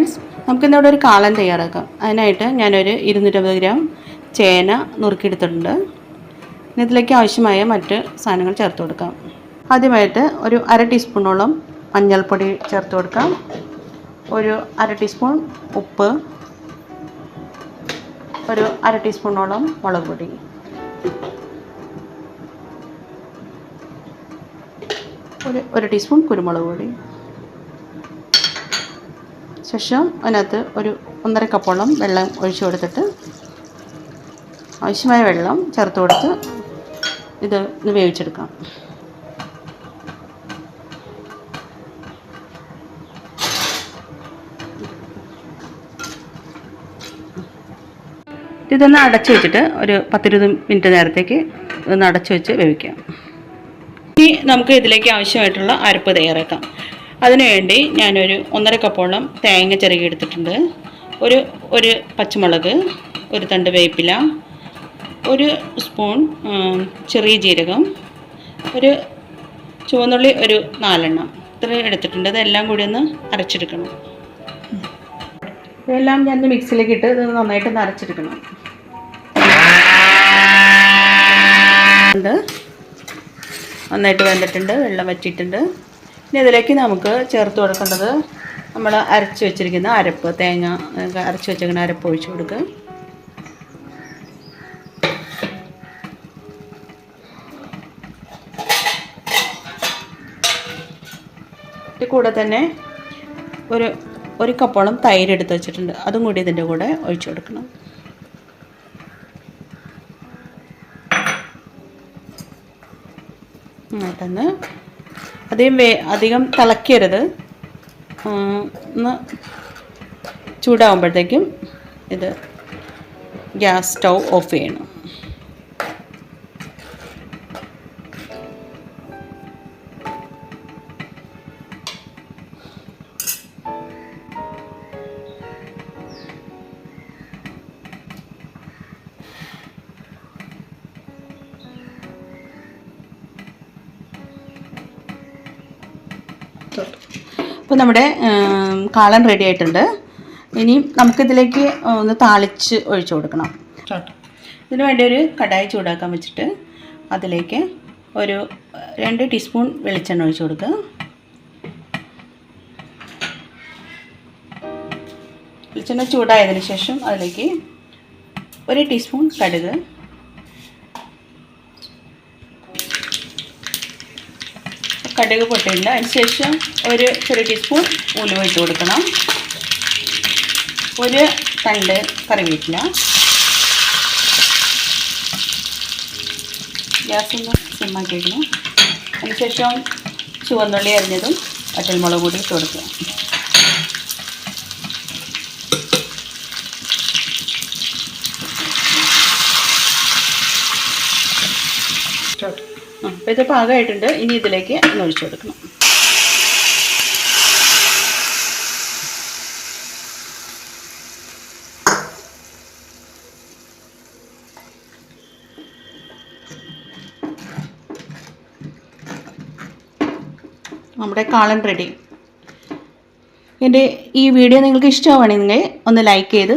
Friends നമുക്കിന്നിവിടെ ഒരു കാളൻ തയ്യാറാക്കാം. അതിനായിട്ട് ഞാനൊരു ഇരുന്നൂറ്റമ്പത് ഗ്രാം ചേന നുറുക്കിയെടുത്തിട്ടുണ്ട്. ഇതിലേക്ക് ആവശ്യമായ മറ്റ് സാധനങ്ങൾ ചേർത്ത് കൊടുക്കാം. ആദ്യമായിട്ട് ഒരു അര ടീസ്പൂണോളം മഞ്ഞൾപ്പൊടി ചേർത്ത് കൊടുക്കാം. ഒരു അര ടീസ്പൂൺ ഉപ്പ്. ഒരു അര ടീസ്പൂണോളം മുളക് പൊടി. ഒരു ഒരു ടീസ്പൂൺ കുരുമുളക് പൊടി. ശേഷം അതിനകത്ത് ഒരു ഒന്നര കപ്പോളം വെള്ളം ഒഴിച്ചു കൊടുത്തിട്ട് ആവശ്യമായ വെള്ളം ചേർത്ത് കൊടുത്ത് ഇത് ഒന്ന് വേവിച്ചെടുക്കാം ഇതൊന്ന് അടച്ചു വെച്ചിട്ട് ഒരു പത്തിരുപത് മിനിറ്റ് നേരത്തേക്ക് ഒന്ന് അടച്ചു വെച്ച് വേവിക്കാം. ഇനി നമുക്ക് ഇതിലേക്ക് ആവശ്യമായിട്ടുള്ള അരപ്പ് തയ്യാറാക്കാം. അതിനുവേണ്ടി ഞാനൊരു ഒന്നര കപ്പോളം തേങ്ങ ചിറകി എടുത്തിട്ടുണ്ട് ഒരു ഒരു പച്ചമുളക് ഒരു തണ്ട് വേപ്പില ഒരു സ്പൂൺ ചെറിയ ജീരകം ഒരു ചുവന്നുള്ളി ഒരു നാലെണ്ണം. ഇത്ര എടുത്തിട്ടുണ്ട്. ഇതെല്ലാം കൂടി ഒന്ന് അരച്ചെടുക്കണം. ഇതെല്ലാം ഞാൻ മിക്സിയിലേക്ക് ഇട്ട് ഇത് നന്നായിട്ട് ഒന്ന് അരച്ചെടുക്കണം. നന്നായിട്ട് വെന്തിട്ടുണ്ട്. വെള്ളം വറ്റിയിട്ടുണ്ട്. ഇനി ഇതിലേക്ക് നമുക്ക് ചേർത്ത് കൊടുക്കേണ്ടത് നമ്മൾ അരച്ച് വെച്ചിരിക്കുന്ന അരപ്പ് തേങ്ങ അരച്ച് വെച്ചിരിക്കുന്ന അരപ്പ് ഒഴിച്ച് കൊടുക്കുക. കൂടെ തന്നെ ഒരു ഒരു കപ്പോളം തൈര് എടുത്ത് വെച്ചിട്ടുണ്ട്. അതും കൂടി ഇതിന്റെ കൂടെ ഒഴിച്ചു കൊടുക്കണം. നന്നായിട്ടൊന്ന് അധികം വേ അധികം തിളക്കരുത്. ഒന്ന് ചൂടാകുമ്പോഴത്തേക്കും ഇത് ഗ്യാസ് സ്റ്റൗ ഓഫ് ചെയ്യണം. അപ്പോൾ നമ്മുടെ കാളൻ റെഡി ആയിട്ടുണ്ട്. ഇനി നമുക്കിതിലേക്ക് ഒന്ന് താളിച്ച് ഒഴിച്ചു കൊടുക്കണം. ഇതിന് വേണ്ടി ഒരു കടായി ചൂടാക്കാൻ വെച്ചിട്ട് അതിലേക്ക് ഒരു രണ്ട് ടീസ്പൂൺ വെളിച്ചെണ്ണ ഒഴിച്ചു കൊടുക്കുക. വെളിച്ചെണ്ണ ചൂടായതിന് ശേഷം അതിലേക്ക് ഒരു ടീസ്പൂൺ കടുക് കടുക് പൊട്ടിയില്ല അതിന് ശേഷം ഒരു ചെറിയ ടീസ്പൂൺ ഉലുവ ഇട്ട് കൊടുക്കണം. ഒരു തണ്ട് കറിവേപ്പില. ഗ്യാസ് ഒന്ന് സിമ്മാക്കി വയ്ക്കണം അതിന് ശേഷം ചുവന്നുള്ളി അരിഞ്ഞതും വറ്റൽമുളക് കൂടി ഇട്ട് കൊടുക്കുക. അപ്പോൾ ഇത് പാകമായിട്ടുണ്ട്. ഇനി ഇതിലേക്ക് ഒന്ന് ഒഴിച്ചു കൊടുക്കണം. നമ്മുടെ കാളൻ റെഡി. എന്റെ ഈ വീഡിയോ നിങ്ങൾക്ക് ഇഷ്ടമാണെങ്കിൽ ഒന്ന് ലൈക്ക് ചെയ്ത്